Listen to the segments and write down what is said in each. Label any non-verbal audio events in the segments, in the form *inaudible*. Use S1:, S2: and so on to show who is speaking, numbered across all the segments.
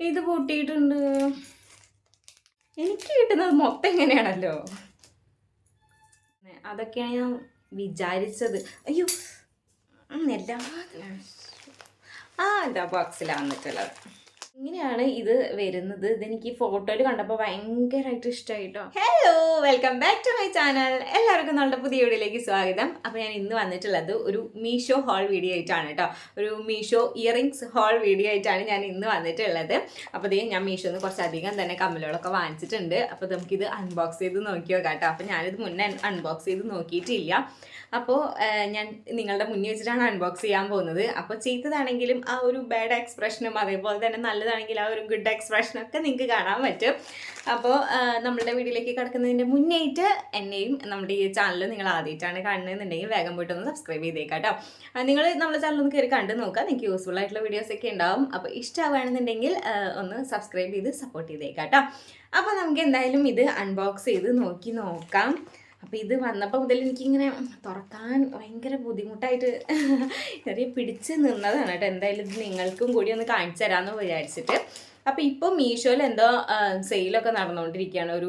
S1: ഇത് പൊട്ടിയിട്ടുണ്ട്. എനിക്ക് കിട്ടുന്നത് മൊത്തം എങ്ങനെയാണല്ലോ അതൊക്കെയാണ് ഞാൻ വിചാരിച്ചത്. അയ്യോ എല്ലാ ആ എന്താ ബോക്സിലാണ് വന്നിട്ടുള്ളത്. ഇങ്ങനെയാണ് ഇത് വരുന്നത്. ഇതെനിക്ക് ഫോട്ടോയിൽ കണ്ടപ്പോൾ ഭയങ്കരമായിട്ട് ഇഷ്ടമായിട്ടോ hello welcome back to my channel എല്ലാവർക്കും നമ്മുടെ പുതിയ വീഡിയോയിലേക്ക് സ്വാഗതം. അപ്പോൾ ഞാൻ ഇന്ന് വന്നിട്ടുള്ളത് ഒരു മീഷോ ഹോൾ വീഡിയോ ആയിട്ടാണ് കേട്ടോ. ഒരു മീഷോ ഇയറിങ്സ് ഹോൾ വീഡിയോ ആയിട്ടാണ് ഞാൻ ഇന്ന് വന്നിട്ടുള്ളത്. അപ്പോൾ ഇതേ ഞാൻ മീഷോന്ന് കുറച്ചധികം തന്നെ കമ്മലുകളൊക്കെ വാങ്ങിച്ചിട്ടുണ്ട്. അപ്പോൾ നമുക്കിത് അൺബോക്സ് ചെയ്ത് നോക്കി നോക്കാം കേട്ടോ. അപ്പോൾ ഞാനിത് മുന്നേ അൺബോക്സ് ചെയ്ത് നോക്കിയിട്ടില്ല. അപ്പോൾ ഞാൻ നിങ്ങളുടെ മുന്നിൽ വെച്ചിട്ടാണ് അൺബോക്സ് ചെയ്യാൻ പോകുന്നത്. അപ്പോൾ ചെയ്തതാണെങ്കിലും ആ ഒരു ബാഡ് എക്സ്പ്രഷനും അതേപോലെ തന്നെ നല്ലതാണെങ്കിൽ ആ ഒരു ഗുഡ് എക്സ്പ്രഷൻ ഒക്കെ നിങ്ങൾക്ക് കാണാൻ പറ്റും. അപ്പോൾ നമ്മളുടെ വീഡിയോയിലേക്ക് കിടക്കുന്നതിന്റെ മുന്നേറ്റ് എന്നെയും നമ്മുടെ ഈ ചാനൽ നിങ്ങൾ ആദ്യമായിട്ടാണ് കാണുന്നതെന്നുണ്ടെങ്കിൽ വേഗം പോയിട്ട് ഒന്ന് സബ്സ്ക്രൈബ് ചെയ്തേക്കാം കേട്ടോ. നിങ്ങൾ നമ്മുടെ ചാനൽ ഒന്ന് കയറി കണ്ടു നോക്കാം നിങ്ങൾക്ക് യൂസ്ഫുൾ ആയിട്ടുള്ള വീഡിയോസ് ഒക്കെ ഉണ്ടാവും. അപ്പോൾ ഇഷ്ടമാവുകയാണെന്നുണ്ടെങ്കിൽ ഒന്ന് സബ്സ്ക്രൈബ് ചെയ്ത് സപ്പോർട്ട് ചെയ്തേക്കാം കേട്ടോ. അപ്പോൾ നമുക്ക് എന്തായാലും ഇത് അൺബോക്സ് ചെയ്ത് നോക്കി നോക്കാം. അപ്പോൾ ഇത് വന്നപ്പോൾ മുതൽ എനിക്കിങ്ങനെ തുറക്കാൻ ഭയങ്കര ബുദ്ധിമുട്ടായിട്ട് ചെറിയ പിടിച്ച് നിന്നതാണ് കേട്ടോ. എന്തായാലും ഇത് നിങ്ങൾക്കും കൂടി ഒന്ന് കാണിച്ചു തരാമെന്ന് വിചാരിച്ചിട്ട്. അപ്പോൾ ഇപ്പോൾ മീഷോയിൽ എന്തോ സെയിലൊക്കെ നടന്നുകൊണ്ടിരിക്കുകയാണ് ഒരു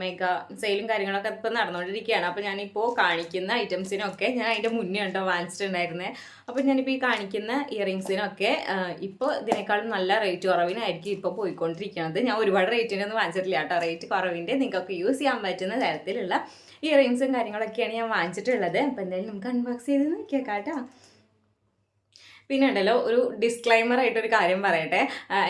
S1: മെഗാ സെയിലും കാര്യങ്ങളൊക്കെ ഇപ്പോൾ നടന്നുകൊണ്ടിരിക്കുകയാണ് അപ്പോൾ ഞാനിപ്പോൾ കാണിക്കുന്ന ഐറ്റംസിനൊക്കെ ഞാൻ അതിന്റെ മുന്നേ ഉണ്ടോ വാങ്ങിച്ചിട്ടുണ്ടായിരുന്നത് അപ്പോൾ ഞാനിപ്പോൾ ഈ കാണിക്കുന്ന ഇയറിങ്സിനൊക്കെ ഇപ്പോൾ ഇതിനേക്കാളും നല്ല റേറ്റ് കുറവിനായിരിക്കും ഇപ്പോൾ പോയിക്കൊണ്ടിരിക്കുന്നത് ഞാൻ ഒരുപാട് റേറ്റിനൊന്നും വാങ്ങിച്ചിട്ടില്ല കേട്ടോ. റേറ്റ് കുറവിന്റെ നിങ്ങൾക്ക് യൂസ് ചെയ്യാൻ പറ്റുന്ന തരത്തിലുള്ള ഇയറിങ്സും കാര്യങ്ങളൊക്കെയാണ് ഞാൻ വാങ്ങിച്ചിട്ടുള്ളത്. അപ്പോൾ എന്തായാലും നമുക്ക് അൺബോക്സ് ചെയ്ത് നോക്കിയേക്കാം കേട്ടോ. പിന്നെ ഉണ്ടല്ലോ ഒരു ഡിസ്ക്ലൈമർ ആയിട്ടൊരു കാര്യം പറയട്ടെ.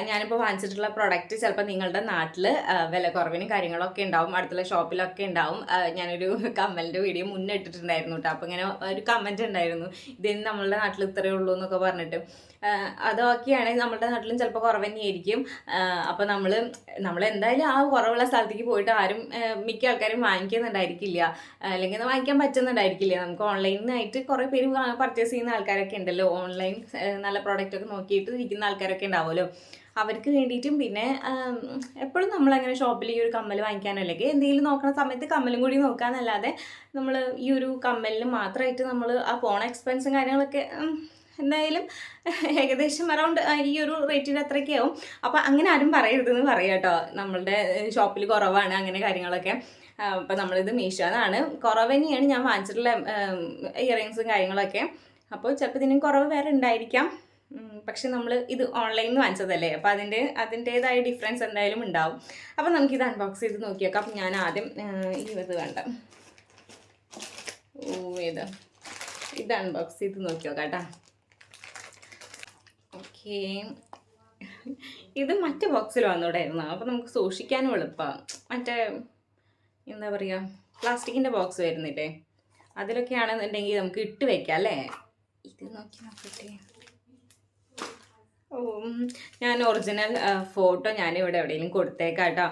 S1: ഞാനിപ്പോൾ വാങ്ങിച്ചിട്ടുള്ള പ്രൊഡക്റ്റ് ചിലപ്പോൾ നിങ്ങളുടെ നാട്ടിൽ വില കുറവിനും കാര്യങ്ങളൊക്കെ ഉണ്ടാവും. അടുത്തുള്ള ഷോപ്പിലൊക്കെ ഉണ്ടാവും. ഞാനൊരു കമ്മലിന്റെ വീഡിയോ മുന്നേ ഇട്ടിട്ടുണ്ടായിരുന്നു കേട്ടോ. അപ്പോൾ ഇങ്ങനെ ഒരു കമന്റ് ഉണ്ടായിരുന്നു. ഇതിന് നമ്മളുടെ നാട്ടിൽ ഇത്രയേ ഉള്ളൂ എന്നൊക്കെ പറഞ്ഞിട്ട്. ആ, അതൊക്കെയാണ് നമ്മുടെ നാട്ടിലും ചിലപ്പോൾ കുറവ് തന്നെയായിരിക്കും അപ്പോൾ നമ്മൾ നമ്മൾ എന്തായാലും ആ കുറവുള്ള സ്ഥലത്തേക്ക് പോയിട്ട് ആരും മിക്ക ആൾക്കാരും വാങ്ങിക്കുന്നുണ്ടായിരിക്കില്ല. അല്ലെങ്കിൽ അത് വാങ്ങിക്കാൻ പറ്റുന്നുണ്ടായിരിക്കില്ല. നമുക്ക് ഓൺലൈനായിട്ട് കുറേ പേര് പർച്ചേസ് ചെയ്യുന്ന ആൾക്കാരൊക്കെ ഉണ്ടല്ലോ. ഓൺലൈൻ നല്ല പ്രോഡക്റ്റ് ഒക്കെ നോക്കിയിട്ട് ഇരിക്കുന്ന ആൾക്കാരൊക്കെ ഉണ്ടാവുമല്ലോ. അവർക്ക് വേണ്ടിയിട്ടും പിന്നെ എപ്പോഴും നമ്മളങ്ങനെ ഷോപ്പിൽ ഈ ഒരു കമ്മൽ വാങ്ങിക്കാനോ അല്ലെങ്കിൽ എന്തെങ്കിലും നോക്കുന്ന സമയത്ത് കമ്മലും കൂടി നോക്കാന്നല്ലാതെ നമ്മൾ ഈ ഒരു കമ്മലിന് മാത്രമായിട്ട് നമ്മൾ ആ പോണ എക്സ്പെൻസും കാര്യങ്ങളൊക്കെ എന്തായാലും ഏകദേശം അറൗണ്ട് ഈ ഒരു റേറ്റിന്റെ അത്രയൊക്കെ ആവും അപ്പോൾ അങ്ങനെ ആരും പറയരുതെന്ന് പറയാം കേട്ടോ നമ്മളുടെ ഷോപ്പിൽ കുറവാണ് അങ്ങനെ കാര്യങ്ങളൊക്കെ. അപ്പോൾ നമ്മളിത് മീഷോന്നാണ് കുറവ് തന്നെയാണ്. ഞാൻ വാങ്ങിച്ചിട്ടുള്ള ഇയറിങ്സും കാര്യങ്ങളൊക്കെ. അപ്പോൾ ചിലപ്പോൾ ഇതിനും കുറവ് വേറെ ഉണ്ടായിരിക്കാം. പക്ഷെ നമ്മൾ ഇത് ഓൺലൈനിൽ നിന്ന് വാങ്ങിച്ചതല്ലേ? അപ്പോൾ അതിന്റെ അതിന്റേതായ ഡിഫറൻസ് എന്തായാലും ഉണ്ടാവും. അപ്പോൾ നമുക്ക് ഇത് അൺബോക്സ് ചെയ്ത് നോക്കിയേക്കാം. അപ്പം ഞാൻ ആദ്യം ഈ ഇത് വേണ്ട ഓ ഇത് ഇത് അൺബോക്സ് ചെയ്ത് നോക്കി നോക്കാം കേട്ടോ ഓക്കേ ഇത് മറ്റേ ബോക്സിൽ വന്നോടായിരുന്നു. അപ്പോൾ നമുക്ക് സൂക്ഷിക്കാനും എളുപ്പമാണ് മറ്റേ എന്താ പറയുക പ്ലാസ്റ്റിക്കിന്റെ ബോക്സ് വരുന്നില്ലേ? അതിലൊക്കെയാണെന്നുണ്ടെങ്കിൽ നമുക്ക് ഇട്ട് വെക്കാം അല്ലേ? ഇത് നോക്കി നോക്കട്ടെ. ഓ ഞാൻ ഒറിജിനൽ ഫോട്ടോ ഞാൻ ഇവിടെ എവിടെയെങ്കിലും കൊടുത്തേക്കാം കേട്ടോ.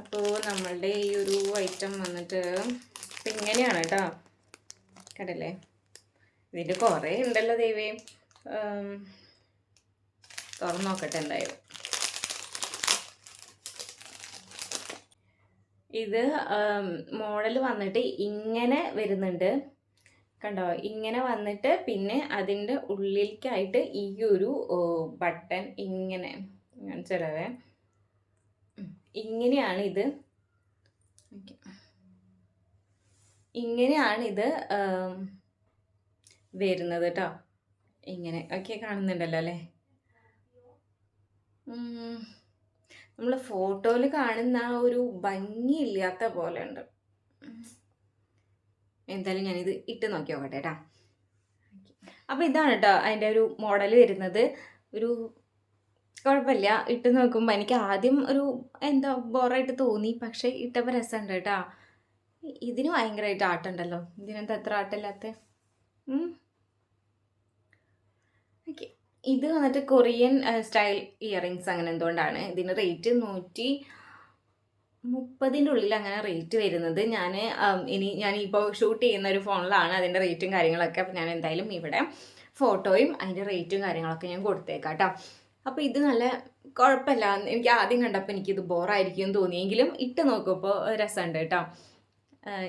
S1: അപ്പോൾ നമ്മളുടെ ഈ ഒരു ഐറ്റം വന്നിട്ട് ഇപ്പം ഇങ്ങനെയാണ് കേട്ടോ. കണ്ടല്ലേ ഇതിന് കുറേ ഉണ്ടല്ലോ ദൈവേ. തുറന്നു നോക്കട്ടെ എന്തായാലും. ഇത് മോഡൽ വന്നിട്ട് ഇങ്ങനെ വരുന്നുണ്ട്. കണ്ടോ? ഇങ്ങനെ വന്നിട്ട് പിന്നെ അതിന്റെ ഉള്ളിലേക്കായിട്ട് ഈ ഒരു ബട്ടൺ ഇങ്ങനെ ഞാൻ ഉം. ഇങ്ങനെയാണ് ഇത്. ഓക്കേ. ഇങ്ങനെയാണ് ഇത് ആം, വരുന്നത് കേട്ടോ ഇങ്ങനെ. ഒക്കെ കാണുന്നുണ്ടല്ലോ അല്ലേ? നമ്മൾ ഫോട്ടോയിൽ കാണുന്ന ആ ഒരു ഭംഗിയില്ലാത്ത പോലെ ഉണ്ട്. എന്തായാലും ഞാനിത് ഇട്ട് നോക്കി നോക്കട്ടെ കേട്ടോ അപ്പോൾ ഇതാണ് കേട്ടോ അതിന്റെ ഒരു മോഡൽ വരുന്നത്. ഒരു കുഴപ്പമില്ല ഇട്ട് നോക്കുമ്പോൾ എനിക്ക് ആദ്യം ഒരു എന്താ ബോറായിട്ട് തോന്നി. പക്ഷേ ഇട്ടപ്പോൾ രസമുണ്ട് കേട്ടോ ഇതിന് ഭയങ്കരമായിട്ട് ആട്ടുണ്ടല്ലോ. ഇതിനെന്താ എത്ര ആട്ടില്ലാത്ത? ഇത് വന്നിട്ട് കൊറിയൻ സ്റ്റൈൽ ഇയറിങ്സ് അങ്ങനെ എന്തുകൊണ്ടാണ്? ഇതിന് റേറ്റ് നൂറ്റി മുപ്പതിന്റെ ഉള്ളിൽ അങ്ങനെ റേറ്റ് വരുന്നത്. ഞാൻ ഇനി ഞാൻ ഇപ്പോൾ ഷൂട്ട് ചെയ്യുന്ന ഒരു ഫോണിലാണ് അതിന്റെ റേറ്റും കാര്യങ്ങളൊക്കെ. അപ്പോൾ ഞാൻ എന്തായാലും ഇവിടെ ഫോട്ടോയും അതിന്റെ റേറ്റും കാര്യങ്ങളൊക്കെ ഞാൻ കൊടുത്തേക്കാം കേട്ടോ അപ്പോൾ ഇത് നല്ല കുഴപ്പമില്ല. എനിക്ക് ആദ്യം കണ്ടപ്പോൾ എനിക്കിത് ബോറായിരിക്കും തോന്നിയെങ്കിലും ഇട്ട് നോക്കുമ്പോൾ രസമുണ്ട് കേട്ടോ.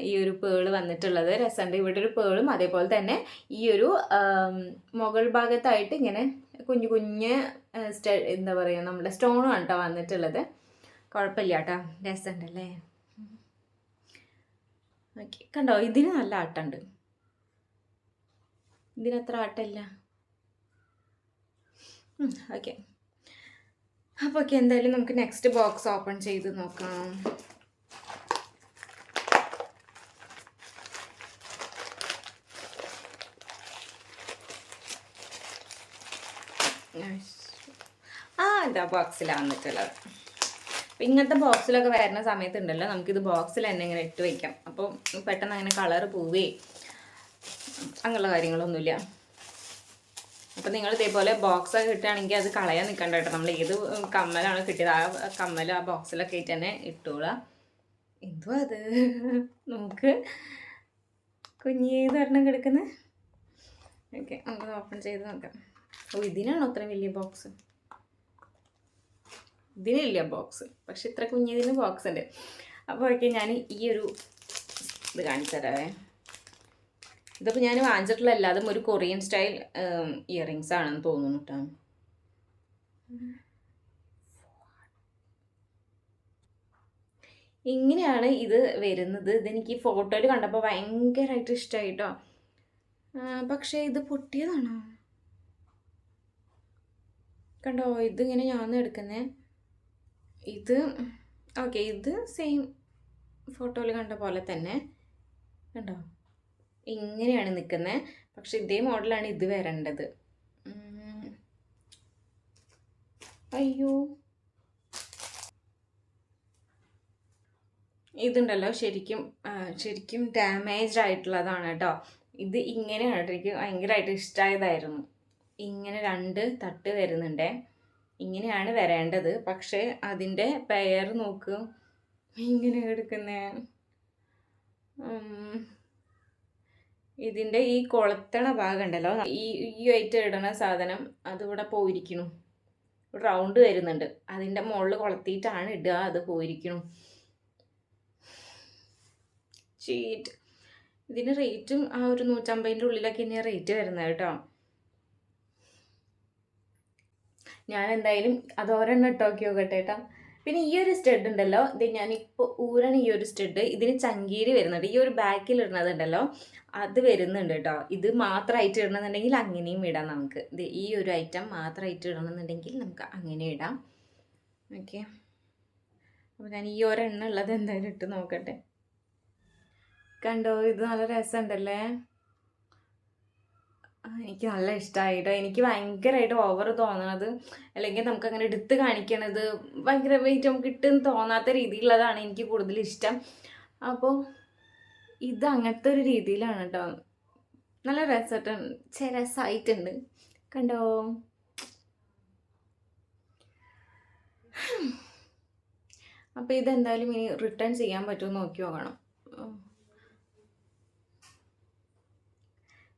S1: ഈ ഒരു പേൾ വന്നിട്ടുള്ളത്. രസമുണ്ട് ഇവിടെ ഒരു പേളും അതേപോലെ തന്നെ ഈ ഒരു മുകൾ ഭാഗത്തായിട്ട് ഇങ്ങനെ കുഞ്ഞു കുഞ്ഞ് എന്താ പറയുക നമ്മുടെ സ്റ്റോണും ആണ് കേട്ടോ വന്നിട്ടുള്ളത്. കുഴപ്പമില്ല കേട്ടോ രസമുണ്ടല്ലേ ഓക്കെ. കണ്ടോ? ഇതിന് നല്ല ആട്ടമുണ്ട് ഇതിനത്ര ആട്ടല്ല. ഓക്കെ. അപ്പോൾ ഓക്കെ എന്തായാലും നമുക്ക് നെക്സ്റ്റ് ബോക്സ് ഓപ്പൺ ചെയ്ത് നോക്കാം. ആ എന്താ ബോക്സിലാണ് വന്നിട്ടുള്ളത്. അപ്പം ഇങ്ങനത്തെ ബോക്സിലൊക്കെ വരുന്ന സമയത്തുണ്ടല്ലോ നമുക്കിത് ബോക്സിൽ തന്നെ ഇങ്ങനെ ഇട്ട് വയ്ക്കാം അപ്പോൾ പെട്ടെന്ന് അങ്ങനെ കളർ പോവേ. അങ്ങനെയുള്ള കാര്യങ്ങളൊന്നുമില്ല. അപ്പം നിങ്ങൾ ഇതേപോലെ ബോക്സ് കിട്ടുകയാണെങ്കിൽ അത് കളയാൻ നിൽക്കണ്ട കേട്ടോ. നമ്മൾ ഏത് കമ്മലാണ് കിട്ടിയത് ആ കമ്മൽ ആ ബോക്സിലൊക്കെ ആയിട്ട് തന്നെ ഇട്ടോളാം. എന്തുവാ അത്? നമുക്ക് കുഞ്ഞേത് ഒരെണ്ണം കിടക്കുന്നത് ഓക്കെ നമുക്ക് ഓപ്പൺ ചെയ്ത് നോക്കാം. ഓ ഇതിനാണോ അത്ര വലിയ ബോക്സ് ഇതിനില്ല ബോക്സ് പക്ഷെ ഇത്ര കുഞ്ഞതിന് ബോക്സ് ഉണ്ട്. അപ്പോൾ ഓക്കെ ഞാൻ ഈ ഒരു ഇത് കാണിച്ചു തരാവേ. ഇതിപ്പോൾ ഞാൻ വാങ്ങിച്ചിട്ടുള്ള എല്ലാതും ഒരു കൊറിയൻ സ്റ്റൈൽ ഇയറിങ്സ് ആണെന്ന് തോന്നുന്നു കേട്ടോ ഇങ്ങനെയാണ് ഇത് വരുന്നത്. ഇതെനിക്ക് ഫോട്ടോയിൽ കണ്ടപ്പോൾ ഭയങ്കരമായിട്ട് ഇഷ്ടമായി കേട്ടോ പക്ഷേ ഇത് പൊട്ടിയതാണോ? കണ്ടോ ഇതിങ്ങനെ ഞാൻ എടുക്കുന്നേ. ഇത് ഓക്കെ ഇത് സെയിം ഫോട്ടോയിൽ കണ്ട പോലെ തന്നെ കണ്ടോ? ഇങ്ങനെയാണ് നിൽക്കുന്നത് പക്ഷെ ഇതേ മോഡലാണ് ഇത് വരേണ്ടത്. അയ്യോ. ഇതുണ്ടല്ലോ ശരിക്കും ശരിക്കും ഡാമേജ്ഡ് ആയിട്ടുള്ളതാണ് കേട്ടോ. ഇത് ഇങ്ങനെയാണ് എനിക്ക് ഭയങ്കരമായിട്ട് ഇഷ്ടമായതായിരുന്നു. ഇങ്ങനെ രണ്ട് തട്ട് വരുന്നുണ്ടേ. ഇങ്ങനെയാണ് വരേണ്ടത്. പക്ഷേ അതിന്റെ പെയർ നോക്ക്. ഇങ്ങനെ എടുക്കുന്നേ. ഇതിന്റെ ഈ കൊളത്തണ ഭാഗം ഉണ്ടല്ലോ. ഈ ഈ ആയിട്ട് ഇടണ സാധനം അതിവിടെ പോയിരിക്കണു റൗണ്ട് വരുന്നുണ്ട്. അതിന്റെ മുകളിൽ കൊളത്തിയിട്ടാണ് ഇടുക. അത് പോയിരിക്കണു ചീറ്റ്. ഇതിന് റേറ്റും ആ ഒരു നൂറ്റമ്പതിന്റെ ഉള്ളിലൊക്കെ ഇനി റേറ്റ് വരുന്നത് കേട്ടോ. ഞാൻ എന്തായാലും അത് ഒരെണ്ണം ഇട്ട് നോക്കി നോക്കട്ടെ കേട്ടോ പിന്നെ ഈ ഒരു സ്റ്റഡ് ഉണ്ടല്ലോ ഇത് ഞാനിപ്പോൾ ഊരാണ് ഈ ഒരു സ്റ്റഡ് ഇതിന് ചങ്കീരി വരുന്നുണ്ട്. ഈ ഒരു ബാക്കിൽ ഇടുന്നത് ഉണ്ടല്ലോ അത് വരുന്നുണ്ട് കേട്ടോ ഇത് മാത്രമായിട്ട് ഇടണമെന്നുണ്ടെങ്കിൽ അങ്ങനെയും ഇടാം നമുക്ക്. ഇത് ഈ ഒരു ഐറ്റം മാത്രമായിട്ട് ഇടണമെന്നുണ്ടെങ്കിൽ നമുക്ക് അങ്ങനെ ഇടാം. ഓക്കെ. അപ്പോൾ ഞാൻ ഈ ഒരെണ്ണം ഉള്ളത് എന്തായാലും ഇട്ട് നോക്കട്ടെ. കണ്ടോ ഇത് നല്ല രസമുണ്ടല്ലേ? എനിക്ക് നല്ല ഇഷ്ടമായിട്ടോ എനിക്ക് ഭയങ്കരമായിട്ട് ഓവർ തോന്നണത്. അല്ലെങ്കിൽ നമുക്ക് അങ്ങനെ എടുത്ത് കാണിക്കണത് ഭയങ്കര വെയിറ്റ് നമുക്ക് ഇട്ടെന്ന് തോന്നാത്ത രീതിയിലുള്ളതാണ് എനിക്ക് കൂടുതൽ ഇഷ്ടം. അപ്പോൾ ഇത് അങ്ങനത്തെ ഒരു രീതിയിലാണ് കേട്ടോ നല്ല രസമായിട്ടുണ്ട് ചെ രസമായിട്ടുണ്ട് കണ്ടോ? അപ്പോൾ ഇതെന്തായാലും ഇനി റിട്ടേൺ ചെയ്യാൻ പറ്റുമോ നോക്കി നോക്കണം.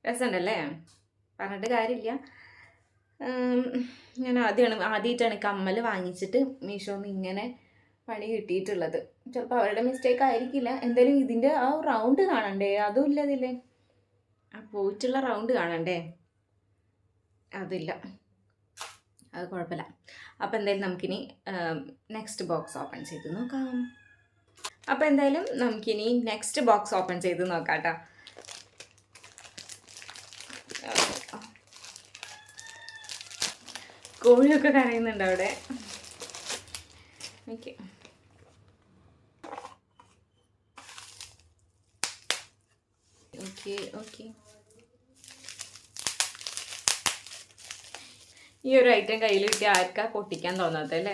S1: രസമുണ്ടല്ലേ? പറഞ്ഞിട്ട് കാര്യമില്ല. ഞാൻ ആദ്യമാണ് ആദ്യമായിട്ടാണ് കമ്മൽ വാങ്ങിച്ചിട്ട് മീഷോന്ന് ഇങ്ങനെ പണി കിട്ടിയിട്ടുള്ളത്. ചിലപ്പോൾ അവരുടെ മിസ്റ്റേക്ക് ആയിരിക്കില്ല. എന്തായാലും ഇതിന്റെ ആ റൗണ്ട് കാണണ്ടേ? അതും ഇല്ല ആ പോയിട്ടുള്ള റൗണ്ട് കാണണ്ടേ? അതില്ല. അത് കുഴപ്പമില്ല. അപ്പോൾ എന്തായാലും നമുക്കിനി നെക്സ്റ്റ് ബോക്സ് ഓപ്പൺ ചെയ്ത് നോക്കാം. അപ്പോൾ എന്തായാലും നമുക്കിനി നെക്സ്റ്റ് ബോക്സ് ഓപ്പൺ ചെയ്ത് നോക്കാം കേട്ടോ. കോഴിയൊക്കെ കരയുന്നുണ്ട് അവിടെ. ഓക്കെ ഈ ഒരു ഐറ്റം കയ്യിൽ കിട്ടിയ ആർക്കാ പൊട്ടിക്കാൻ തോന്നാത്ത അല്ലേ?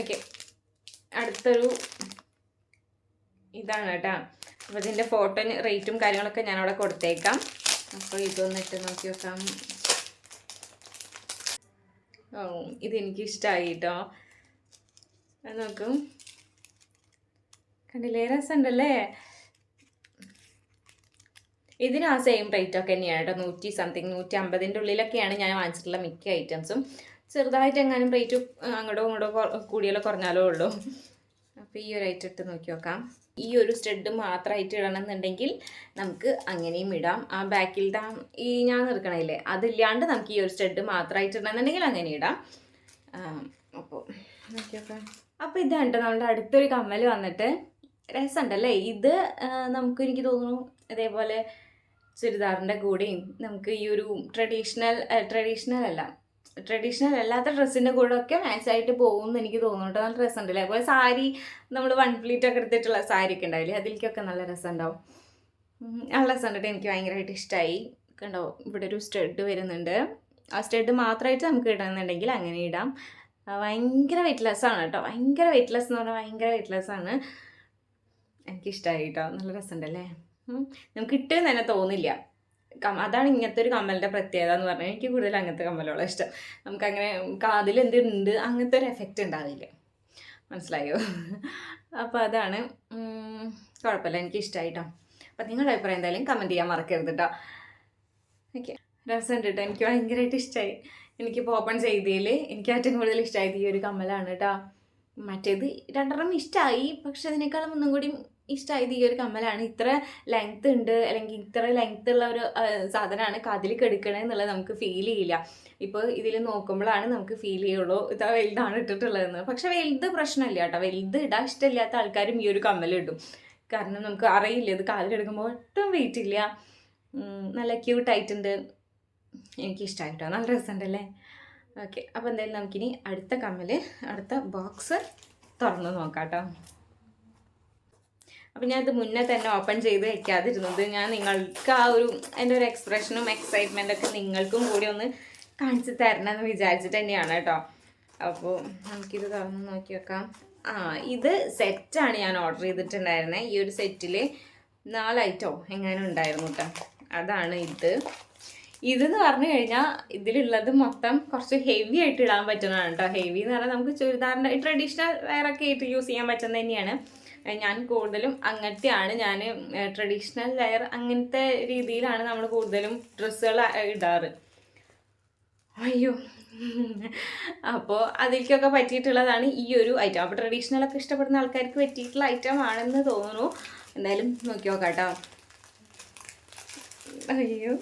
S1: ഓക്കെ അടുത്തൊരു ഇതാണ് കേട്ടോ. അപ്പോൾ ഇതിന്റെ ഫോട്ടോന് റേറ്റും കാര്യങ്ങളൊക്കെ ഞാനവിടെ കൊടുത്തേക്കാം. അപ്പോൾ ഇതൊന്നിട്ട് നോക്കി നോക്കാം ഓ ഇതെനിക്ക് ഇഷ്ടമായി കേട്ടോ നോക്കും. കണ്ടില്ലേ? രസമുണ്ടല്ലേ ഇതിന് ആ സെയിം റേറ്റ് ഒക്കെ തന്നെയാണ് കേട്ടോ. നൂറ്റി സംതിങ് നൂറ്റി അമ്പതിന്റെ ഉള്ളിലൊക്കെയാണ് ഞാൻ വാങ്ങിച്ചിട്ടുള്ള മിക്ക ഐറ്റംസും ചെറുതായിട്ട് എങ്ങാനും റേറ്റ് അങ്ങോട്ടോ ഇങ്ങോട്ടോ കൂടിയാലോ കുറഞ്ഞാലോ ഉള്ളൂ. അപ്പോൾ ഈ ഒരു ഐറ്റം ഇട്ട് നോക്കി നോക്കാം ഈ ഒരു സ്റ്റഡ് മാത്രമായിട്ട് ഇടണം എന്നുണ്ടെങ്കിൽ നമുക്ക് അങ്ങനെയും ഇടാം. ആ ബാക്കിൽ താ ഈ ഞാൻ നിൽക്കണില്ലേ അതില്ലാണ്ട് നമുക്ക് ഈ ഒരു സ്റ്റഡ് മാത്രമായിട്ട് ഇടണമെന്നുണ്ടെങ്കിൽ അങ്ങനെ ഇടാം. അപ്പോൾ അപ്പോൾ ഇതാണ് കേട്ടോ നമ്മുടെ അടുത്തൊരു കമ്മൽ വന്നിട്ട് രസമുണ്ടല്ലേ ഇത് നമുക്ക് എനിക്ക് തോന്നുന്നു ഇതേപോലെ ചുരിദാറിന്റെ കൂടെയും നമുക്ക് ഈ ഒരു ട്രഡീഷണൽ ട്രഡീഷണൽ അല്ല. ട്രഡീഷണൽ അല്ലാത്ത ഡ്രസ്സിന്റെ കൂടെ ഒക്കെ മാച്ച് ആയിട്ട് പോകുമെന്ന് എനിക്ക് തോന്നുന്നുണ്ട്. നല്ല രസമുണ്ടല്ലേ? അതുപോലെ സാരി നമ്മൾ വൺ പ്ലീറ്റ് ഒക്കെ എടുത്തിട്ടുള്ള സാരി ഒക്കെ ഉണ്ടാവില്ലേ? അതിലേക്കൊക്കെ നല്ല രസമുണ്ടാവും. നല്ല രസം ട്ടോ. എനിക്ക് ഭയങ്കരമായിട്ട് ഇഷ്ടമായി കണ്ടോ? ഇവിടെ ഒരു സ്റ്റഡ് വരുന്നുണ്ട്. ആ സ്റ്റഡ് മാത്രമായിട്ട് നമുക്ക് ഇടണമെന്നുണ്ടെങ്കിൽ അങ്ങനെ ഇടാം. ഭയങ്കര വെയിറ്റ്ലെസ് ആണ് കേട്ടോ. ഭയങ്കര വെയിറ്റ്ലെസ് എന്ന് പറഞ്ഞാൽ ഭയങ്കര വെയിറ്റ്ലെസ് ആണ്. എനിക്കിഷ്ടമായി കേട്ടോ. നല്ല രസമുണ്ടല്ലേ. നമുക്ക് ഇട്ടെന്ന് തന്നെ തോന്നില്ല. അതാണ് ഇങ്ങനത്തെ ഒരു കമ്മലിന്റെ പ്രത്യേകത എന്ന് പറഞ്ഞാൽ എനിക്ക് കൂടുതൽ അങ്ങനത്തെ കമ്മലുകളെ ഇഷ്ടം. നമുക്കങ്ങനെ കാതിൽ എന്തുണ്ട് അങ്ങനത്തെ ഒരു എഫക്റ്റ് ഉണ്ടാവില്ല. മനസ്സിലായോ? അപ്പോൾ അതാണ് കുഴപ്പമില്ല. എനിക്ക് ഇഷ്ടമായിട്ടോ അപ്പം നിങ്ങളുടെ അഭിപ്രായം എന്തായാലും കമന്റ് ചെയ്യാൻ മറക്കരുത് കേട്ടോ ഓക്കെ രസം കേട്ടോ എനിക്ക് ഭയങ്കരമായിട്ട് ഇഷ്ടമായി എനിക്കിപ്പോൾ ഓപ്പൺ ചെയ്തതിൽ എനിക്ക് ഏറ്റവും കൂടുതൽ ഇഷ്ടമായത് ഈ ഒരു കമ്മലാണ് കേട്ടോ മറ്റേത് രണ്ടെണ്ണം ഇഷ്ടമായി പക്ഷെ അതിനേക്കാളും ഒന്നും കൂടി ഇഷ്ടമായത് ഈ ഒരു കമ്മലാണ്. ഇത്ര ലെങ്ത് ഉണ്ട് അല്ലെങ്കിൽ ഇത്ര ലെങ്ത് ഉള്ള ഒരു സാധനമാണ് കാതിൽ കെടുക്കണേ എന്നുള്ളത് നമുക്ക് ഫീൽ ചെയ്യില്ല. ഇപ്പോൾ ഇതിൽ നോക്കുമ്പോഴാണ് നമുക്ക് ഫീൽ ചെയ്യുള്ളൂ. ഇതാ വലുതാണ് ഇട്ടിട്ടുള്ളതെന്ന്. പക്ഷെ വലുത് പ്രശ്നമില്ല കേട്ടോ. വലുത് ഇടാൻ ഇഷ്ടമില്ലാത്ത ആൾക്കാരും ഈ ഒരു കമ്മൽ ഇടും. കാരണം നമുക്ക് അറിയില്ല ഇത് കാതിലെടുക്കുമ്പോൾ ഒട്ടും വെയിറ്റ് ഇല്ല. നല്ല ക്യൂട്ടായിട്ടുണ്ട് എനിക്കിഷ്ടമായിട്ടോ നല്ല രസമുണ്ടല്ലേ? ഓക്കെ അപ്പോൾ എന്തായാലും നമുക്കിനി അടുത്ത കമ്മൽ അടുത്ത ബോക്സ് തുറന്ന് നോക്കാം കേട്ടോ. അപ്പം ഞാൻ ഇത് മുന്നേ തന്നെ ഓപ്പൺ ചെയ്ത് വെക്കാതിരുന്നത്. ഞാൻ നിങ്ങൾക്ക് ആ ഒരു എന്റെ ഒരു എക്സ്പ്രഷനും എക്സൈറ്റ്മെന്റ് ഒക്കെ നിങ്ങൾക്കും കൂടി ഒന്ന് കാണിച്ചു തരണം എന്ന് വിചാരിച്ചിട്ട് തന്നെയാണ് കേട്ടോ. അപ്പോൾ നമുക്കിത് തുറന്ന് നോക്കി വെക്കാം. ആ ഇത് സെറ്റാണ് ഞാൻ ഓർഡർ ചെയ്തിട്ടുണ്ടായിരുന്നത് ഈ ഒരു സെറ്റിൽ നാലായിട്ടോ എങ്ങനെ ഉണ്ടായിരുന്നു കേട്ടോ അതാണ് ഇത്. ഇതെന്ന് പറഞ്ഞു കഴിഞ്ഞാൽ ഇതിലുള്ളത് മൊത്തം കുറച്ച് ഹെവി ആയിട്ട് ഇടാൻ പറ്റുന്നതാണ് കേട്ടോ ഹെവി എന്ന് പറഞ്ഞാൽ നമുക്ക് ചുരിദാറിന്റെ ട്രഡീഷണൽ വെയറൊക്കെ ആയിട്ട് യൂസ് ചെയ്യാൻ പറ്റുന്നത് തന്നെയാണ്. ഞാൻ കൂടുതലും അങ്ങനത്തെയാണ്. ഞാൻ ട്രഡീഷണൽ ലെയർ അങ്ങനത്തെ രീതിയിലാണ് നമ്മൾ കൂടുതലും ഡ്രസ്സുകൾ ഇടാറ്. അയ്യോ. അപ്പോൾ അതിലേക്കൊക്കെ പറ്റിയിട്ടുള്ളതാണ് ഈ ഒരു ഐറ്റം അപ്പോൾ ട്രഡീഷണലൊക്കെ ഇഷ്ടപ്പെടുന്ന ആൾക്കാർക്ക് പറ്റിയിട്ടുള്ള ഐറ്റം ആണെന്ന് തോന്നുന്നു. എന്തായാലും നോക്കി നോക്കാം കേട്ടോ അയ്യോ.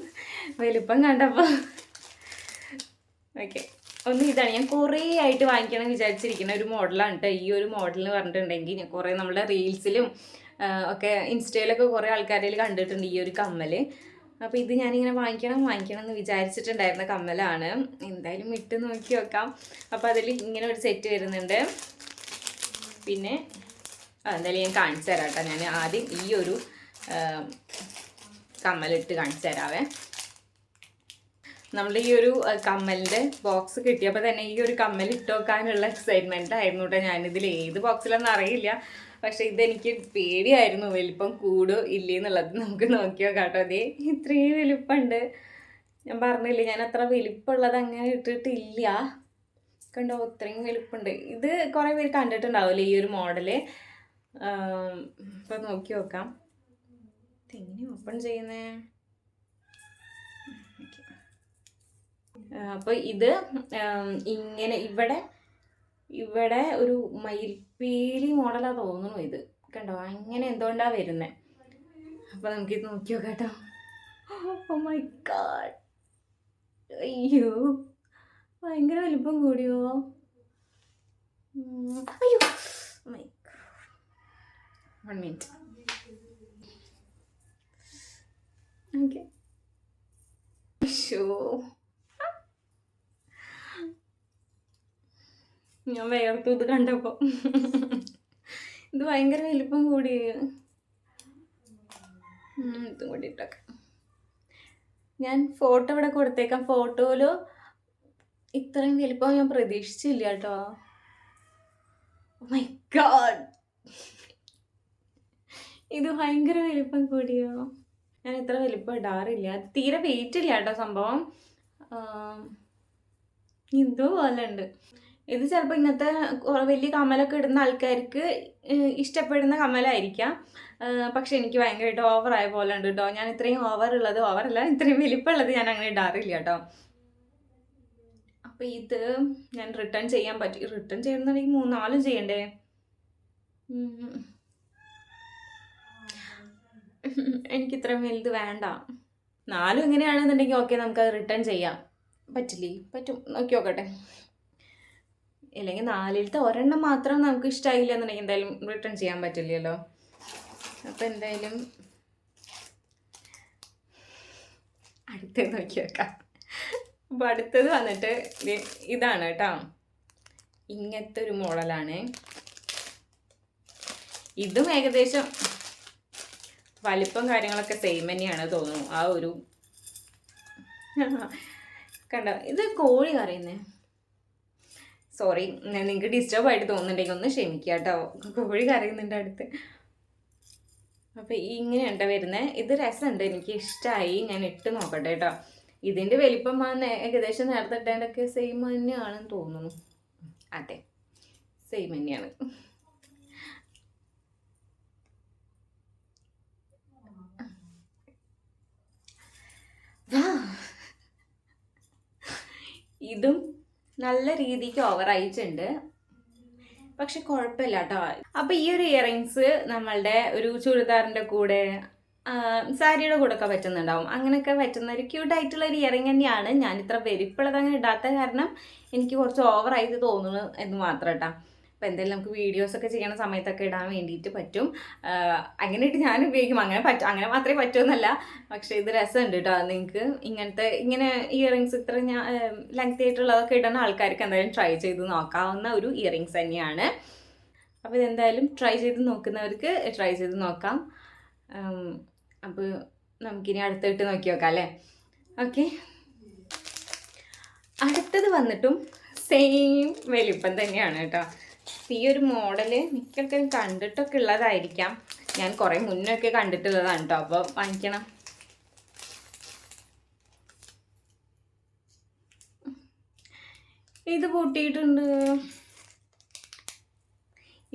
S1: വലിപ്പം കണ്ടപ്പോൾ ഓക്കെ. ഒന്ന് ഇതാണ്. ഞാൻ കുറേ ആയിട്ട് വാങ്ങിക്കണം വിചാരിച്ചിരിക്കുന്ന ഒരു മോഡലാണ് കേട്ടോ ഈ ഒരു മോഡൽ എന്ന് പറഞ്ഞിട്ടുണ്ടെങ്കിൽ ഞാൻ കുറേ നമ്മുടെ റീൽസിലും ഒക്കെ ഇൻസ്റ്റയിലൊക്കെ കുറേ ആൾക്കാരിൽ കണ്ടിട്ടുണ്ട് ഈ ഒരു കമ്മൽ അപ്പോൾ ഇത് ഞാനിങ്ങനെ വാങ്ങിക്കണം വാങ്ങിക്കണം എന്ന് വിചാരിച്ചിട്ടുണ്ടായിരുന്ന കമ്മലാണ്. എന്തായാലും ഇട്ട് നോക്കി നോക്കാം. അപ്പോൾ അതിൽ ഇങ്ങനെ ഒരു സെറ്റ് വരുന്നുണ്ട്. പിന്നെ എന്തായാലും ഞാൻ കാണിച്ചു തരാം കേട്ടോ ഞാൻ ആദ്യം ഈ ഒരു കമ്മലിട്ട് കാണിച്ചു തരാവേ നമ്മുടെ ഈ ഒരു കമ്മലിന്റെ ബോക്സ് കിട്ടിയപ്പോൾ തന്നെ ഈ ഒരു കമ്മൽ ഇട്ട് വെക്കാനുള്ള എക്സൈറ്റ്മെന്റ് ആയിരുന്നു കേട്ടോ ഞാനിതിൽ ഏത് ബോക്സിലെന്ന് അറിയില്ല. പക്ഷെ ഇതെനിക്ക് പേടിയായിരുന്നു. വലിപ്പം കൂടോ ഇല്ലേ എന്നുള്ളത് നമുക്ക് നോക്കി നോക്കാം കേട്ടോ അതേ ഇത്രയും വലിപ്പമുണ്ട് ഞാൻ പറഞ്ഞില്ലേ ഞാൻ അത്ര വലിപ്പമുള്ളത് അങ്ങനെ ഇട്ടിട്ടില്ല. കണ്ടോ ഇത്രയും വലിപ്പമുണ്ട് ഇത് കുറേ പേര് കണ്ടിട്ടുണ്ടാവില്ലേ ഈ ഒരു മോഡൽ ഇപ്പം നോക്കി നോക്കാം. ഇതെങ്ങനെ ഓപ്പൺ ചെയ്യുന്നേ? അപ്പോൾ ഇത് ഇങ്ങനെ ഇവിടെ ഇവിടെ ഒരു മയിൽപ്പീലി മോഡലാ തോന്നുന്നു ഇത്. കണ്ടോ? അങ്ങനെ എന്തുകൊണ്ടാണ് വരുന്നത് അപ്പോൾ നമുക്കിത് നോക്കി നോക്കാട്ടോ. കേട്ടോ ഓ മൈ ഗാഡ് അയ്യോ. ഭയങ്കര വലിപ്പം കൂടിയോ? അയ്യോ. My one minute okay show ഞാൻ വേർത്തു ഇത് കണ്ടപ്പോൾ ഇത് ഭയങ്കര വലിപ്പം കൂടി ഇതും കൂടി ഇട്ടൊക്കെ. ഞാൻ ഫോട്ടോ ഇവിടെ കൊടുത്തേക്കാം. ഫോട്ടോയിൽ ഇത്രയും വലിപ്പം ഞാൻ പ്രതീക്ഷിച്ചില്ല കേട്ടോ. മൈ ഗാഡ് ഇത് ഭയങ്കര വലിപ്പം കൂടിയോ? ഞാൻ ഇത്ര വലിപ്പം ഇടാറില്ല. തീരെ വെയിറ്റ് ഇല്ല കേട്ടോ സംഭവം. എന്തോ പോലെ ഉണ്ട് ഇത് ചിലപ്പോൾ ഇന്നത്തെ വലിയ കമ്മലൊക്കെ ഇടുന്ന ആൾക്കാർക്ക് ഇഷ്ടപ്പെടുന്ന കമ്മലായിരിക്കാം. ഏഹ്, പക്ഷെ എനിക്ക് ഭയങ്കരമായിട്ട് ഓവറായ പോലെ ഉണ്ട് കേട്ടോ ഞാൻ ഇത്രയും ഓവർ ഉള്ളത് ഓവറല്ല ഇത്രയും വലിപ്പമുള്ളത് ഞാൻ അങ്ങനെ ഇടാറില്ല കേട്ടോ അപ്പോൾ ഇത് ഞാൻ റിട്ടേൺ ചെയ്യാൻ പറ്റി റിട്ടേൺ ചെയ്യണമെന്നുണ്ടെങ്കിൽ മൂന്നാലും ചെയ്യണ്ടേ. എനിക്ക് ഇത്രയും വലുത് വേണ്ട. നാലും ഇങ്ങനെയാണെന്നുണ്ടെങ്കിൽ ഓക്കെ നമുക്ക് അത് റിട്ടേൺ ചെയ്യാം. പറ്റില്ലേ? പറ്റും. നോക്കി നോക്കട്ടെ. ഇല്ലെങ്കിൽ നാലിലത്തെ ഒരെണ്ണം മാത്രം നമുക്ക് ഇഷ്ടമായില്ല എന്നുണ്ടെങ്കിൽ എന്തായാലും റിട്ടേൺ ചെയ്യാൻ പറ്റില്ലല്ലോ. അപ്പം എന്തായാലും അടുത്തത് നോക്കിയേക്കാം അപ്പോൾ അടുത്തത് വന്നിട്ട് ഇതാണ് കേട്ടോ. ഇങ്ങനത്തെ ഒരു മോഡലാണ്. ഇതും ഏകദേശം വലിപ്പം കാര്യങ്ങളൊക്കെ സെയിം തന്നെയാണ് തോന്നുന്നു. ആ ഒരു കണ്ടോ? ഇത് കോഴി കറിയുന്നേ. സോറി നിങ്ങൾക്ക് ഡിസ്റ്റർബ് ആയിട്ട് തോന്നുന്നുണ്ടെങ്കിൽ ഒന്ന് ക്ഷമിക്കുക കേട്ടോ. കോഴി കറിയുന്നുണ്ട് അടുത്ത്. അപ്പോൾ ഇങ്ങനെയുണ്ട് വരുന്നത് ഇത് രസമുണ്ട്. എനിക്ക് ഇഷ്ടമായി ഞാൻ ഇട്ട് നോക്കട്ടെ കേട്ടോ. ഇതിന്റെ വലിപ്പം ആ ഏകദേശം നേരത്തെ ഇട്ടേണ്ടൊക്കെ സെയിം തന്നെയാണെന്ന് തോന്നുന്നു. അതെ. സെയിം തന്നെയാണ്. ഇതും നല്ല രീതിക്ക് ഓവർ ആയിട്ടുണ്ട്. പക്ഷെ കുഴപ്പമില്ല കേട്ടോ അപ്പൊ ഈ ഒരു ഇയറിങ്സ് നമ്മളുടെ ഒരു ചുരിദാറിന്റെ കൂടെ സാരിയുടെ കൂടെ ഒക്കെ പറ്റുന്നുണ്ടാവും. അങ്ങനെയൊക്കെ പറ്റുന്ന ഒരു ക്യൂട്ട് ആയിട്ടുള്ള ഒരു ഇയറിങ് തന്നെയാണ്. ഞാൻ ഇത്ര വെരിപ്പുള്ളത് അങ്ങനെ ഇടാത്ത കാരണം എനിക്ക് കുറച്ച് ഓവർ ആയിട്ട് തോന്നുന്നു എന്ന് മാത്രം കേട്ടോ അപ്പോൾ എന്തായാലും നമുക്ക് വീഡിയോസ് ഒക്കെ ചെയ്യണ സമയത്തൊക്കെ ഇടാൻ വേണ്ടിയിട്ട് പറ്റും. അങ്ങനെയിട്ട് ഞാൻ ഉപയോഗിക്കും. അങ്ങനെ പറ്റും അങ്ങനെ മാത്രമേ പറ്റുമെന്നല്ല പക്ഷേ ഇത് രസമുണ്ട് കേട്ടോ നിങ്ങൾക്ക് ഇങ്ങനത്തെ ഇങ്ങനെ ഇയറിങ്സ് ഇത്ര ഞാൻ ലെങ്ത് ആയിട്ടുള്ളതൊക്കെ ഇടുന്ന ആൾക്കാർക്ക് എന്തായാലും ട്രൈ ചെയ്ത് നോക്കാവുന്ന ഒരു ഇയറിങ്സ് തന്നെയാണ്. അപ്പോൾ ഇതെന്തായാലും ട്രൈ ചെയ്ത് നോക്കുന്നവർക്ക് ട്രൈ ചെയ്ത് നോക്കാം. അപ്പോൾ നമുക്കിനി അടുത്തിട്ട് നോക്കി നോക്കാം അല്ലേ? ഓക്കെ. അടുത്തത് വന്നിട്ടും സെയിം വലിപ്പം തന്നെയാണ് കേട്ടോ ഈ ഒരു മോഡൽ മിക്കൾക്കും കണ്ടിട്ടൊക്കെ ഉള്ളതായിരിക്കാം. ഞാൻ കുറേ മുന്നൊക്കെ കണ്ടിട്ടുള്ളതാണ് കേട്ടോ അപ്പോൾ വാങ്ങിക്കണം. ഇത് പൂട്ടിയിട്ടുണ്ട്.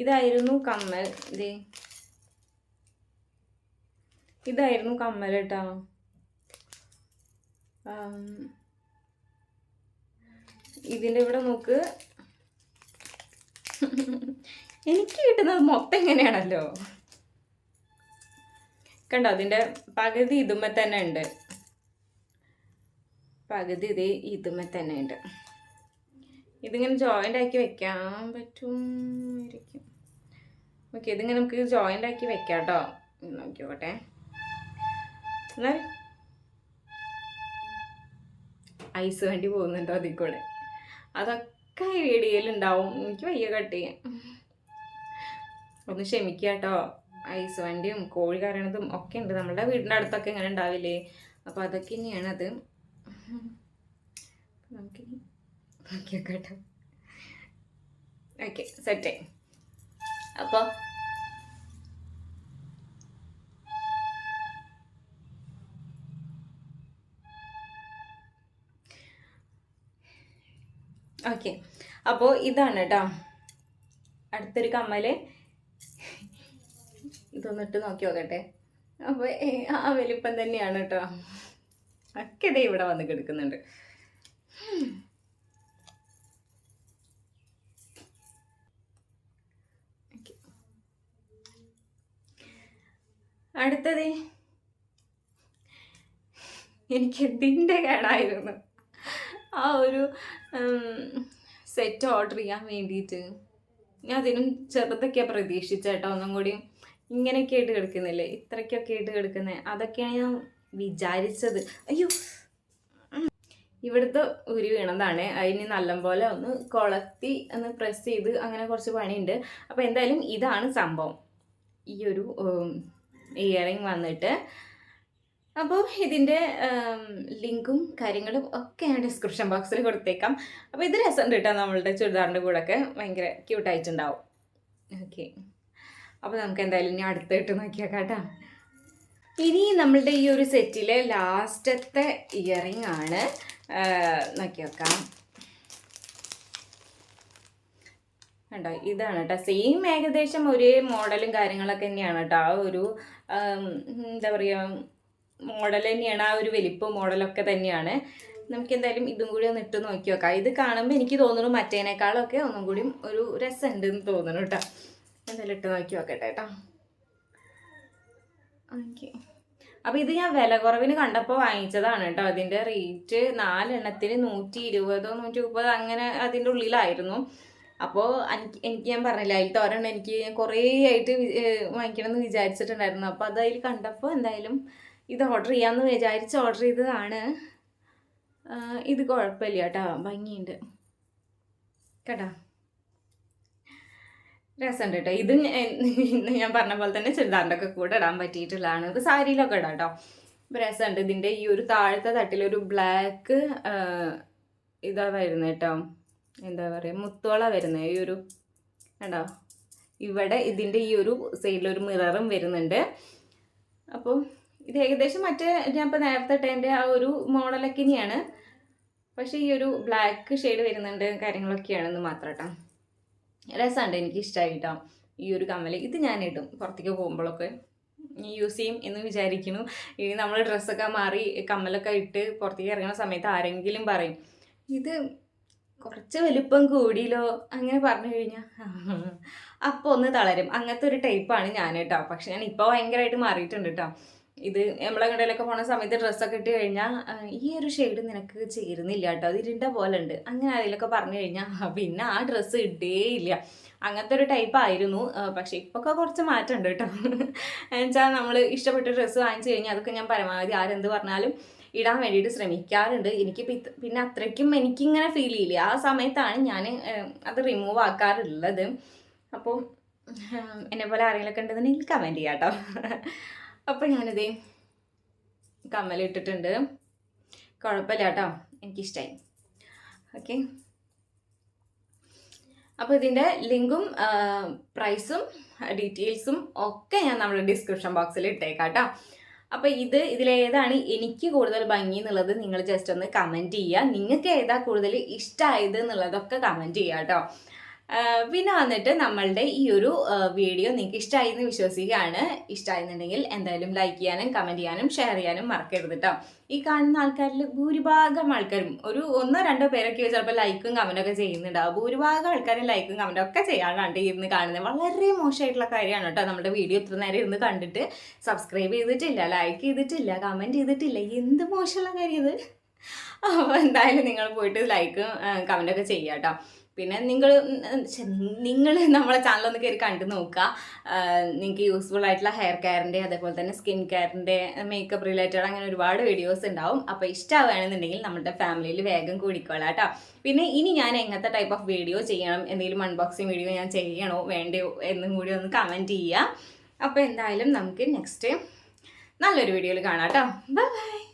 S1: ഇതായിരുന്നു കമ്മൽ. ഇത് ഇതായിരുന്നു കമ്മൽ കേട്ടോ ഇതിന്റെ ഇവിടെ നോക്ക്. *laughs* എനിക്ക് കിട്ടുന്നത് മൊത്തം എങ്ങനെയാണല്ലോ കണ്ടോ അതിന്റെ പകുതി ഇതുമ്മ തന്നെ ഉണ്ട്. പകുതി ഇത് ഇതുമ്മ തന്നെ ഉണ്ട്. ഇതിങ്ങനെ ജോയിന്റ് ആക്കി വെക്കാൻ പറ്റുമായിരിക്കും ഓക്കെ ഇതിങ്ങനെ നമുക്ക് ജോയിന്റ് ആക്കി വെക്കാം കേട്ടോ നോക്കിക്കോട്ടെ. എന്നാൽ ഐസ് വേണ്ടി പോകുന്നുണ്ടോ അതിൽ കൂടെ? അതൊക്കെ ഈ വീഡിയോയിൽ ഉണ്ടാവും. എനിക്ക് വയ്യ കട്ട് ചെയ്യാൻ. ഒന്ന് ക്ഷമിക്കുക കേട്ടോ ഐസ് വണ്ടിയും കോഴി കരയണതും ഒക്കെ ഉണ്ട്. നമ്മുടെ വീടിന്റെ അടുത്തൊക്കെ ഇങ്ങനെ ഉണ്ടാവില്ലേ? അപ്പോൾ അതൊക്കെ തന്നെയാണത് നമുക്ക് നോക്കി നോക്കാം കേട്ടോ ഓക്കെ സെറ്റായി അപ്പോൾ ഓക്കെ. അപ്പോൾ ഇതാണ് കേട്ടോ അടുത്തൊരു കമ്മൽ ഇതൊന്നിട്ട് നോക്കി നോക്കട്ടെ. അപ്പോൾ ആ വലിപ്പം തന്നെയാണ് കേട്ടോ ഒക്കെ ഇതേ ഇവിടെ വന്ന് കിടക്കുന്നുണ്ട്. അടുത്തത്. എനിക്ക് എന്തിന്റെ കേടായിരുന്നു. ആ ഒരു സെറ്റ് ഓർഡർ ചെയ്യാൻ വേണ്ടിയിട്ട്. ഞാൻ അതിനും ചെറുതൊക്കെയാണ് പ്രതീക്ഷിച്ചേട്ടോ ഒന്നും കൂടി ഇങ്ങനെയൊക്കെ ആയിട്ട് കിടക്കുന്നില്ലേ? ഇത്രയ്ക്കൊക്കെ ആയിട്ട് കിടക്കുന്നത് അതൊക്കെയാണ് ഞാൻ വിചാരിച്ചത്. അയ്യോ. ഇവിടുത്തെ ഉരി വീണതാണ്. അതിന് നല്ലപോലെ ഒന്ന് കൊളത്തി ഒന്ന് പ്രസ് ചെയ്ത് അങ്ങനെ കുറച്ച് പണിയുണ്ട്. അപ്പോൾ എന്തായാലും ഇതാണ് സംഭവം. ഈ ഒരു ഇയറിങ് വന്നിട്ട് അപ്പോൾ ഇതിന്റെ ലിങ്കും കാര്യങ്ങളും ഒക്കെ ഞാൻ ഡിസ്ക്രിപ്ഷൻ ബോക്സിൽ കൊടുത്തേക്കാം. അപ്പോൾ ഇത് രസമുണ്ട് കേട്ടോ നമ്മളുടെ ചുരിദാറിന്റെ കൂടെയൊക്കെ ഭയങ്കര ക്യൂട്ടായിട്ടുണ്ടാവും ഓക്കെ അപ്പോൾ നമുക്ക് എന്തായാലും ഇനി അടുത്തായിട്ട് നോക്കിയാൽ കേട്ടോ ഇനി നമ്മളുടെ ഈ ഒരു സെറ്റിലെ ലാസ്റ്റത്തെ ഇയറിംഗ് ആണ് നോക്കി നോക്കാം കണ്ടോ? ഇതാണ് കേട്ടോ. സെയിം ഏകദേശം ഒരേ മോഡലും കാര്യങ്ങളൊക്കെ തന്നെയാണ് കേട്ടോ. ആ ഒരു എന്താ പറയുക മോഡൽ തന്നെയാണ് ആ ഒരു വലിപ്പ് മോഡലൊക്കെ തന്നെയാണ്. നമുക്ക് എന്തായാലും ഇതും കൂടി ഒന്ന് ഇട്ട് നോക്കി നോക്കാം. ഇത് കാണുമ്പോൾ എനിക്ക് തോന്നുന്നു മറ്റേനേക്കാളൊക്കെ ഒന്നും കൂടി ഒരു രസമുണ്ട് എന്ന് തോന്നുന്നു കേട്ടോ. എന്തായാലും ഇട്ട് നോക്കി നോക്കട്ടെ കേട്ടോ. ഓക്കെ അപ്പോൾ ഇത് ഞാൻ വില കുറവിന് കണ്ടപ്പോൾ വാങ്ങിച്ചതാണ് കേട്ടോ. അതിന്റെ റേറ്റ് നാലെണ്ണത്തിന് നൂറ്റി ഇരുപതോ നൂറ്റി മുപ്പതോ അങ്ങനെ അതിന്റെ ഉള്ളിലായിരുന്നു. അപ്പോൾ എനിക്ക് എനിക്ക് ഞാൻ പറഞ്ഞില്ല അതിൽ തോരണം എനിക്ക് കുറേ ആയിട്ട് വാങ്ങിക്കണം എന്ന് വിചാരിച്ചിട്ടുണ്ടായിരുന്നു. അപ്പോൾ അത് അതിൽ കണ്ടപ്പോൾ എന്തായാലും ഇത് ഓർഡർ ചെയ്യാമെന്ന് വിചാരിച്ച് ഓർഡർ ചെയ്തതാണ്. ഇത് കുഴപ്പമില്ല കേട്ടോ. ഭംഗിയുണ്ട്. കേട്ടോ? രസമുണ്ട് കേട്ടോ. ഇത് ഇന്ന് ഞാൻ പറഞ്ഞ പോലെ തന്നെ ഒക്കെ കൂടെ ഇടാൻ പറ്റിയിട്ടുള്ളതാണ്. ഇത് സാരിയിലൊക്കെ ഇടാം കേട്ടോ. രസമുണ്ട്. ഇതിന്റെ ഈ ഒരു താഴത്തെ തട്ടിലൊരു ബ്ലാക്ക് ഇതാ വരുന്നത് കേട്ടോ. എന്താ പറയുക മുത്തോള വരുന്നത് ഈ ഒരു കണ്ടോ? ഇവിടെ ഇതിന്റെ ഈ ഒരു സൈഡിലൊരു മിററും വരുന്നുണ്ട്. അപ്പോൾ ഇത് ഏകദേശം മറ്റേ ഞാൻ ഇപ്പോൾ നേരത്തെ ഇട്ടതിന്റെ ആ ഒരു മോഡലൊക്കെ ഇനിയാണ്. പക്ഷേ ഈ ഒരു ബ്ലാക്ക് ഷെയ്ഡ് വരുന്നുണ്ട് കാര്യങ്ങളൊക്കെയാണെന്ന് മാത്രം കേട്ടോ രസമുണ്ട് എനിക്ക് ഇഷ്ടമായി കേട്ടോ ഈ ഒരു കമ്മൽ ഇത് ഞാൻ ഇടും പുറത്തേക്ക് പോകുമ്പോഴൊക്കെ. യൂസ് ചെയ്യും എന്ന് വിചാരിക്കുന്നു. ഇനി നമ്മൾ ഡ്രസ്സൊക്കെ മാറി കമ്മലൊക്കെ ഇട്ട് പുറത്തേക്ക് ഇറങ്ങുന്ന സമയത്ത് ആരെങ്കിലും പറയും ഇത് കുറച്ച് വലുപ്പം കൂടിയല്ലോ അങ്ങനെ പറഞ്ഞു കഴിഞ്ഞാൽ അപ്പോൾ ഒന്ന് തളരും. അങ്ങനത്തെ ഒരു ടൈപ്പാണ് ഞാൻ കേട്ടോ പക്ഷെ ഞാൻ ഇപ്പോൾ ഭയങ്കരമായിട്ട് മാറിയിട്ടുണ്ട് കേട്ടോ ഇത് നമ്മളെ കടയിലൊക്കെ പോണ സമയത്ത് ഡ്രസ്സൊക്കെ ഇട്ട് കഴിഞ്ഞാൽ ഈ ഒരു ഷെയ്ഡ് നിനക്ക് ചേരുന്നില്ല കേട്ടോ അത് ഇരുണ്ട പോലെ ഉണ്ട്. അങ്ങനെ അതിലൊക്കെ പറഞ്ഞു കഴിഞ്ഞാൽ പിന്നെ ആ ഡ്രസ്സ് ഇല്ല അങ്ങനത്തെ ഒരു ടൈപ്പ് ആയിരുന്നു. പക്ഷെ ഇപ്പൊക്കെ കുറച്ച് മാറ്റമുണ്ട് കേട്ടോ എന്നുവെച്ചാൽ നമ്മൾ ഇഷ്ടപ്പെട്ട ഡ്രസ്സ് വാങ്ങിച്ചു കഴിഞ്ഞാൽ അതൊക്കെ ഞാൻ പരമാവധി ആരെന്ത് പറഞ്ഞാലും ഇടാൻ വേണ്ടിയിട്ട് ശ്രമിക്കാറുണ്ട്. എനിക്ക് പിന്നെ അത്രയ്ക്കും എനിക്കിങ്ങനെ ഫീൽ ചെയ്യില്ല. ആ സമയത്താണ് ഞാൻ അത് റിമൂവ് ആക്കാറുള്ളത്. അപ്പോൾ എന്നെ പോലെ ആരെങ്കിലുമൊക്കെ ഉണ്ടെന്നുണ്ടെങ്കിൽ കമന്റ് ചെയ്യാം കേട്ടോ അപ്പോൾ ഞാനിത് കമ്മലിട്ടിട്ടുണ്ട്. കുഴപ്പമില്ല കേട്ടോ എനിക്കിഷ്ടമായി ഓക്കെ. അപ്പോൾ ഇതിന്റെ ലിങ്കും പ്രൈസും ഡീറ്റെയിൽസും ഒക്കെ ഞാൻ നമ്മുടെ ഡിസ്ക്രിപ്ഷൻ ബോക്സിൽ ഇട്ടേക്കാം കേട്ടോ അപ്പോൾ ഇത് ഇതിലേതാണ് എനിക്ക് കൂടുതൽ ഭംഗി എന്നുള്ളത് നിങ്ങൾ ജസ്റ്റ് ഒന്ന് കമന്റ് ചെയ്യുക. നിങ്ങൾക്ക് ഏതാ കൂടുതൽ ഇഷ്ടമായത് എന്നുള്ളതൊക്കെ കമന്റ് ചെയ്യുക കേട്ടോ പിന്നെ വന്നിട്ട് നമ്മളുടെ ഈ ഒരു വീഡിയോ നിങ്ങൾക്ക് ഇഷ്ടമായി എന്ന് വിശ്വസിക്കുകയാണ്. ഇഷ്ടമായിരുന്നുണ്ടെങ്കിൽ എന്തായാലും ലൈക്ക് ചെയ്യാനും കമന്റ് ചെയ്യാനും ഷെയർ ചെയ്യാനും മറക്കരുത് കേട്ടോ ഈ കാണുന്ന ആൾക്കാരിൽ ഭൂരിഭാഗം ആൾക്കാരും ഒരു ഒന്നോ രണ്ടോ പേരൊക്കെ ചിലപ്പോൾ ലൈക്കും കമന്റൊക്കെ ചെയ്യുന്നുണ്ടാവും. ഭൂരിഭാഗം ആൾക്കാരും ലൈക്കും കമന്റും ഒക്കെ ചെയ്യാനാണ് ഇരുന്ന് കാണുന്നത്. വളരെ മോശമായിട്ടുള്ള കാര്യമാണ് കേട്ടോ നമ്മുടെ വീഡിയോ ഇത്ര നേരം ഇരുന്ന് കണ്ടിട്ട്. സബ്സ്ക്രൈബ് ചെയ്തിട്ടില്ല ലൈക്ക് ചെയ്തിട്ടില്ല കമന്റ് ചെയ്തിട്ടില്ല. എന്ത് മോശമുള്ള കാര്യം ഇത്? അപ്പോൾ എന്തായാലും നിങ്ങൾ പോയിട്ട് ലൈക്കും കമന്റൊക്കെ ചെയ്യാം കേട്ടോ പിന്നെ നിങ്ങൾ നിങ്ങൾ നമ്മളെ ഒന്ന് കയറി കണ്ടു നോക്കുക നിങ്ങൾക്ക് യൂസ്ഫുൾ ആയിട്ടുള്ള ഹെയർ കെയറിന്റെ അതേപോലെ തന്നെ സ്കിൻ കെയറിന്റെ മേക്കപ്പ് റിലേറ്റഡ് അങ്ങനെ ഒരുപാട് വീഡിയോസ് ഉണ്ടാവും. അപ്പോൾ ഇഷ്ടമാവുകയാണെന്നുണ്ടെങ്കിൽ നമ്മുടെ ഫാമിലിയിൽ വേഗം കൂടിക്കോളാം കേട്ടോ. പിന്നെ ഇനി ഞാൻ എങ്ങനത്തെ ടൈപ്പ് ഓഫ് വീഡിയോ ചെയ്യണം എന്തെങ്കിലും അൺബോക്സിങ് വീഡിയോ ഞാൻ ചെയ്യണോ വേണ്ടയോ എന്നും കൂടി ഒന്ന് കമന്റ് ചെയ്യുക അപ്പോൾ എന്തായാലും നമുക്ക് നെക്സ്റ്റ് നല്ലൊരു വീഡിയോയിൽ കാണാം കേട്ടോ. Bye bye